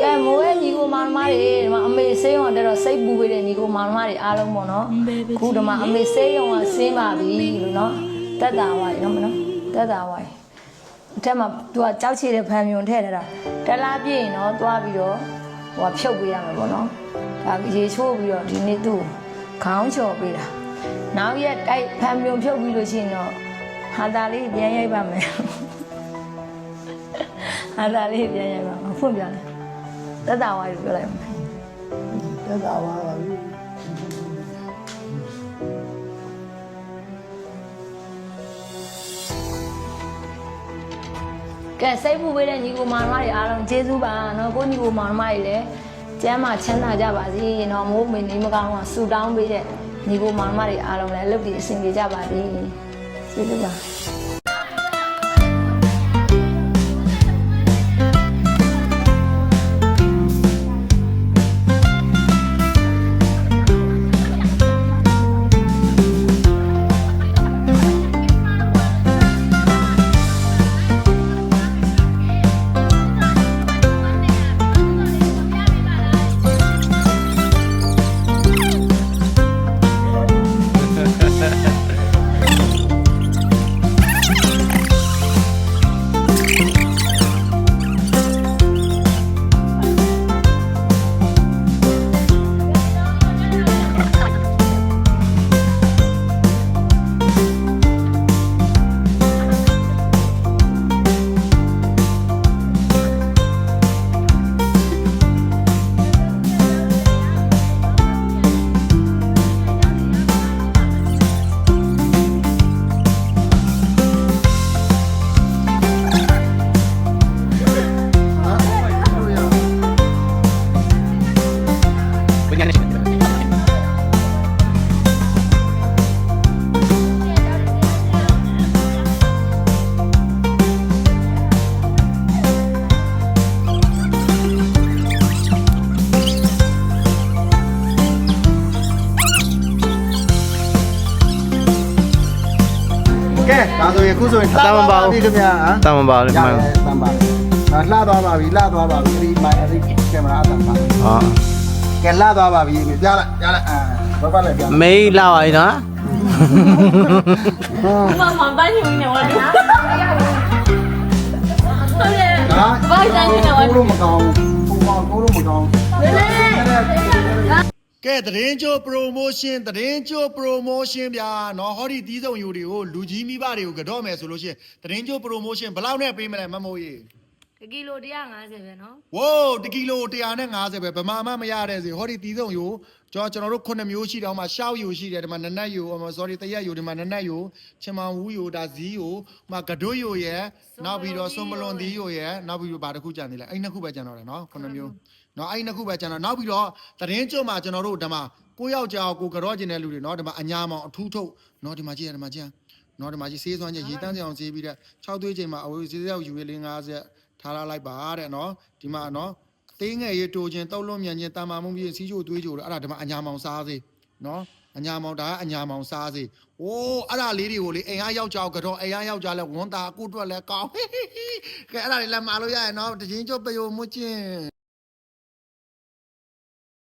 ကဲမိုးရဲ့ညီကိုမောင်နှမတွေဒီမှာအမေဆေးရုံတက်တော့စိတ်ပူပေးတဲ့ညီကိုမောင်နှမတွေအားလုံးပေါ့နော်ခုဒီမှာအမေဆေးရုံကဆင်းပါပြီလို့နော်တက်တာဝါရီနော်မနော်တက်တာဝါရီအထက်မှာသူကကြောက်ချီတဲ့ဖန်မြုံထည့်ထားတာတလားပြည့်ရင်တော့သွားပြီးတော့ဟိုကဖြုတ်ပေးရမယ်ပေါ့နော်ဒါရေချိုးပြီးတော့ဒီနေ့သူ့ခေါင်းချော်ပေးတာနောက်ရက်တိုက်ဖန်မြုံဖြုတ်ပြီးလို့ရှိရင်တော့ဟာတာလေးပြန်ရိုက်ပါမယ် ဟာတာလေးပြန်ရိုက်ပါမယ်ဖွင့်ပြတယ်တက်တာဝါရီပြောလိုက်မယ်တက်တာပါပါပြီကဲစိတ်ပူပေးတဲ့ညီကိုမောင်နှမတွေအားလုံးကျေးဇူးပါနော်ကိုညီကိုမောင်နှမတွေလည်းကျမ်းမာချမ်းသာကြပါစေနော်မိုးမင်းနေမကောင်းကဆူတောင်းပေးတဲ့ညီကိုမောင်နှမတွေအားလုံးလည်းအလုပ်တွေအဆင်ပြေကြပါစေကျေးဇူးပါ ကဲဒါဆိုရင်ခုဆိုရင်တာမပါဘူးခင်ဗျာတာမပါလို့မှန်တာမပါအလှသွားပါပြီလှသွားပါပြီဒီမိုင်အဲဒီကင်မရာအတန်ပါဟာကဲလှသွားပါပြီပြလိုက်ပြလိုက်အာဘာပါလဲပြမေးလှပါရင်နော်မမဘာညူနေဝါဒီဘာဘာညူနေဝါဒီကိုလို့မကောင်းဘူးပုံပေါင်းကိုလို့မကောင်းလေလေ ကဲသတင်းကျိုး promotion သတင်းကျိုး promotion ဗျာနော်ဟောဒီတီးစုံယူတွေကိုလူကြီးမိဘတွေကိုကတော့မယ်ဆိုလို့ရှိရင်သတင်းကျိုး promotion ဘယ်လောက်နဲ့ပေးမလဲမမိုးကြီး ကီလို150ပဲနော်ဝိုးတကီလို150ပဲဗမာမှမရတဲ့စီဟောဒီတီးစုံယူကျွန်တော်ကျွန်တော်တို့ခုနှစ်မျိုးရှိတယ်ဟိုမှာရှောက်ယူရှိတယ်ဒီမှာနနက်ယူဟိုမှာ sorry တရက်ယူဒီမှာနနက်ယူချင်မဝူးယူဒါဇီးယူဟိုမှာကဒွတ်ယူရယ်နောက်ပြီးတော့စွန်မလွန်သီးယူရယ်နောက်ပြီးတော့ဘာတစ်ခုကြံသေးလဲအဲ့နှစ်ခုပဲကြံတော့တယ်နော်ခုနှစ်မျိုးနော်အဲ့နှစ်ခုပဲကြံတော့နောက်ပြီးတော့သတင်းကျွတ်မှာကျွန်တော်တို့ဒီမှာကိုယောက်ျားကိုကြော့ကျင်တဲ့လူတွေနော်ဒီမှာအညာမောင်အထူးထုတ်နော်ဒီမှာကြည့်ရဒီမှာကြည့်ရနော်ဒီမှာကြည့်ဆေးစွမ်းချက်ရေတန်းကြအောင်ဆေးပြီးတဲ့6သွေးချိန်မှာအဝေးဆေးရောက်ယူရလေး50 ထားလာလိုက်ပါတဲ့နော်ဒီမှာနော်အသေးငယ်ရေတိုခြင်းတောက်လွန်မြန်ခြင်းတာမာမှုပြည့်စီးချိုသွေးချိုလို့အဲ့ဒါဒီမှာအညာမောင်စားစေနော်အညာမောင်ဒါကအညာမောင်စားစေ။အိုးအဲ့ဒါလေးတွေကိုလေအိမ်အားယောက်ျားကတော့အိမ်အားယောက်ျားလဲဝန်တာအခုအတွက်လဲကောင်း။ကဲအဲ့ဒါလေးလည်းမာလို့ရရင်နော်တချင်းကျွတ်ပယိုမွချင်း